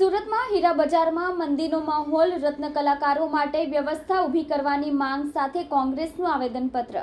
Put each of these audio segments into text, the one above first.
સુરતમાં હીરા બજારમાં મંદીનો માહોલ, રત્ન કલાકારો માટે વ્યવસ્થા ઊભી કરવાની માંગ સાથે કોંગ્રેસનું આવેદનપત્ર.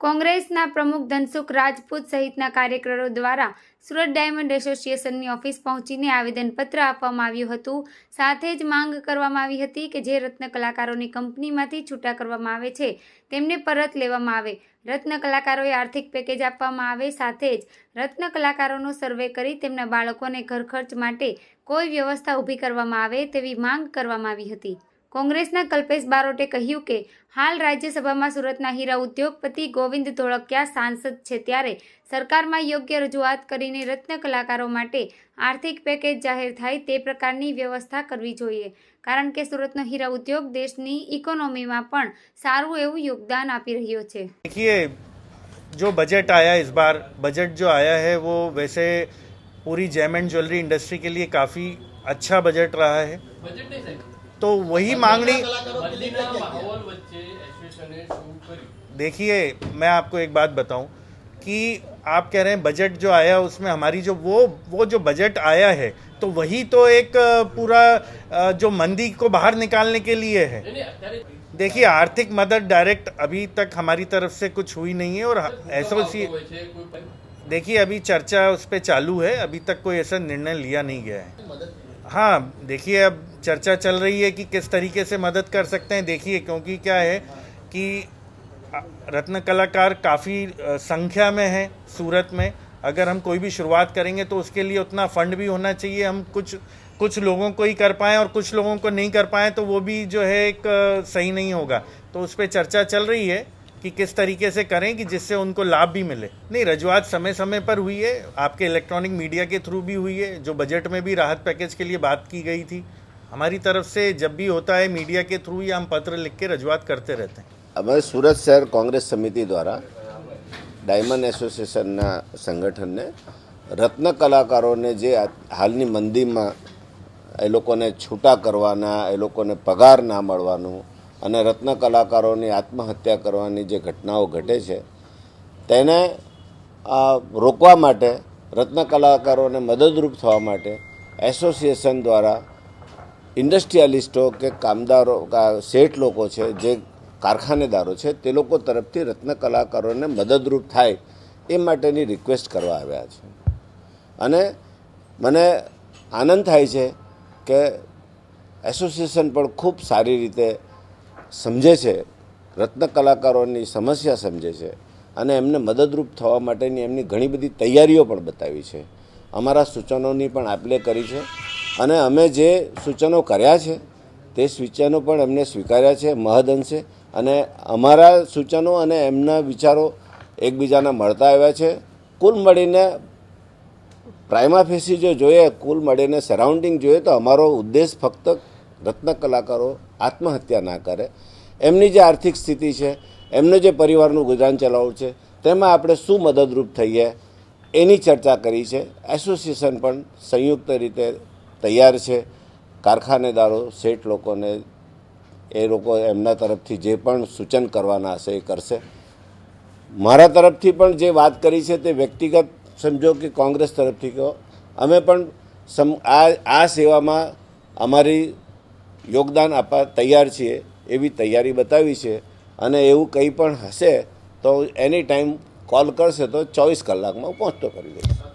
કોંગ્રેસના પ્રમુખ ધનસુખ રાજપૂત સહિતના કાર્યકરો દ્વારા સુરત ડાયમંડ એસોસિએશનની ઓફિસ પહોંચીને આવેદનપત્ર આપવામાં આવ્યું હતું. સાથે જ માંગ કરવામાં આવી હતી કે જે રત્ન કલાકારોની કંપનીમાંથી છૂટા કરવામાં આવે છે, તેમને પરત લેવામાં આવે. રત્ન કલાકારોએ આર્થિક પેકેજ આપવામાં આવે, સાથે જ રત્ન કલાકારોનો સર્વે કરી તેમના બાળકોને ઘર ખર્ચ માટે કોઈ વ્યવસ્થા ઊભી કરવામાં આવે તેવી માંગ કરવામાં આવી હતી. કોંગ્રેસના કલ્પેશ બારોટે કહ્યું કે હાલ રાજ્યસભામાં સુરતના હીરા ઉદ્યોગપતિ ગોવિંદ ધોળકિયા સાંસદ છે ત્યારે સરકારમાં યોગ્ય રજૂઆત કરીને રત્ન કલાકારો માટે આર્થિક પેકેજ જાહેર થાય તે પ્રકારની વ્યવસ્થા કરવી જોઈએ કારણ કે સુરતનો હીરા ઉદ્યોગ દેશની ઇકોનોમીમાં પણ સારું એવું યોગદાન આપી રહ્યો છે देखिए जो बजट आया इस बार बजट जो आया है वो वैसे पूरी जैम एंड ज्वेलरी इंडस्ट्री के लिए काफ़ी अच्छा बजट रहा है બજેટ નહીં સાહેબ तो वही मांगनी મંદીના માહોલ વચ્ચે એસોસિએશને શું કર્યું देखिए मैं आपको एक बात बताऊं कि आप कह रहे हैं बजट जो आया उसमें हमारी जो वो वो जो बजट आया है तो वही तो एक अ, पूरा अ, जो मंदी को बाहर निकालने के लिए है નહીં નહીં અત્યારે देखिए आर्थिक मदद डायरेक्ट अभी तक हमारी तरफ से कुछ हुई नहीं है और एसोसी હોય છે કોઈ પણ- देखिए अभी चर्चा उस पर चालू है अभी तक कोई ऐसा निर्णय लिया नहीं गया है हाँ देखिए, अब चर्चा चल रही है कि किस तरीके से मदद कर सकते हैं। देखिए, क्योंकि क्या है कि रत्न कलाकार काफ़ी संख्या में हैं, सूरत में। अगर हम कोई भी शुरुआत करेंगे तो उसके लिए उतना फंड भी होना चाहिए। हम कुछ कुछ लोगों को ही कर पाएँ और कुछ लोगों को नहीं कर पाएँ तो वो भी जो है एक सही नहीं होगा। तो उस पर चर्चा चल रही है। कि किस तरीके से करें कि जिससे उनको लाभ भी मिले नहीं रजूआत समय समय पर हुई है आपके इलेक्ट्रॉनिक मीडिया के थ्रू भी हुई है जो बजट में भी राहत पैकेज के लिए बात की गई थी हमारी तरफ से जब भी होता है मीडिया के थ्रू या हम पत्र लिख के रजूआत करते रहते हैं અમે સુરત શહેર કોંગ્રેસ સમિતિ દ્વારા ડાયમંડ એસોસિએશનના સંગઠનને રત્ન કલાકારોને જે આ હાલની મંદીમાં એ લોકોને છૂટા કરવાના એ લોકોને પગાર ના મળવાનું અને રત્ન કલાકારોની આત્મહત્યા કરવાની જે ઘટનાઓ ઘટે છે, તેને રોકવા માટે, રત્ન કલાકારોને મદદરૂપ થવા માટે, એસોસિએશન દ્વારા ઇન્ડસ્ટ્રીયાલિસ્ટો કે કામદારો શેઠ લોકો છે, જે કારખાનેદારો છે, તે લોકો તરફથી રત્ન કલાકારોને મદદરૂપ થાય એ માટેની રિક્વેસ્ટ કરવા આવ્યા છે. અને મને આનંદ થાય છે કે એસોસિએશન પણ ખૂબ સારી રીતે સમજે છે. રત્ન કલાકારોની સમસ્યા સમજે છે. અને એમને મદદરૂપ થવા માટેની એમની ઘણી બધી તૈયારીઓ પણ બતાવી છે. અમારા સૂચનોની પણ આપલે કરી છે. અને અમે જે સૂચનો કર્યા છે, તે સૂચનો પણ એમને સ્વીકાર્યા છે, મહદઅંશે. અને અમારા સૂચનો અને એમના વિચારો એકબીજાના મળતા આવ્યા છે. કુલ મળીને પ્રાઇમા ફેસી જો જોઈએ, કુલ મળીને સરાઉન્ડિંગ જોઈએ, તો અમારો ઉદ્દેશ ફક્ત રત્ન કલાકારો આત્મહત્યા ના કરે. એમની જે આર્થિક સ્થિતિ છે, એમને જે પરિવારનું ગુજરાન ચલાવવું છે, તેમાં આપણે શું મદદરૂપ થઈએ એની ચર્ચા કરી છે. એસોસિએશન પણ સંયુક્ત રીતે તૈયાર છે. કારખાનેદારો, શેઠ લોકોને, એ લોકો એમના તરફથી જે પણ સૂચન કરવાના હશે એ કરશે. મારા તરફથી પણ જે વાત કરી છે તે વ્યક્તિગત સમજો કે કોંગ્રેસ તરફથી કહો. અમે પણ સમ આ આ સેવામાં અમારી યોગદાન આપવા તૈયાર છીએ એવી તૈયારી બતાવી છે અને એવું કંઈ પણ હશે તો એની ટાઈમ કોલ કરશે તો ચોવીસ કલાકમાં પહોંચતો કરી દઈશ.